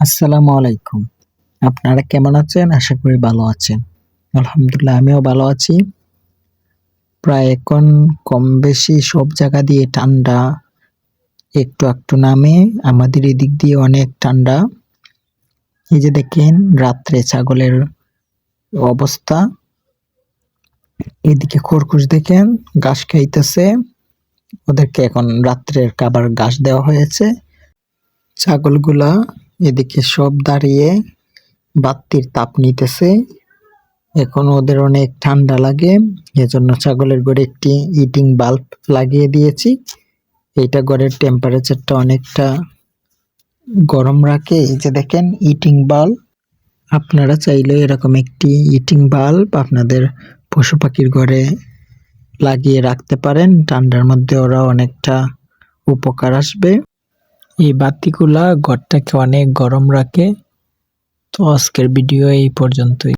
আসসালামু আলাইকুম। আপনারা কেমন আছেন? আশা করি ভালো আছেন। আলহামদুলিল্লাহ, আমিও ভালো আছি। প্রায় এখন কম বেশি সব জায়গা দিয়ে ঠান্ডা, একটু একটু নামে। আমাদের এদিক দিয়ে অনেক ঠান্ডা। এই যে দেখেন, রাত্রে ছাগলের অবস্থা। এদিকে খরগোশ দেখেন, ঘাস খাইতেছে। ওদেরকে এখন রাত্রের খাবার ঘাস দেওয়া হয়েছে। ছাগলগুলা এদিকে সব দাঁড়িয়ে বাত্তির তাপ নিতেছে। এখন ওদের অনেক ঠান্ডা লাগে। এজন্য ছাগলের ঘরে একটি ইটিং বাল্ব লাগিয়ে দিয়েছি। এইটা ঘরের টেম্পারেচারটা অনেকটা গরম রাখে। এই যে দেখেন ইটিং বাল্ব আপনারা চাইলে এরকম একটি ইটিং বাল্ব আপনাদের পশু পাখির ঘরে লাগিয়ে রাখতে পারেন। ঠান্ডার মধ্যে ওরা অনেকটা উপকার আসবে। এই বাতিগুলা ঘরটাকে অনেক গরম রাখে। তো আজকের ভিডিও এই পর্যন্তই।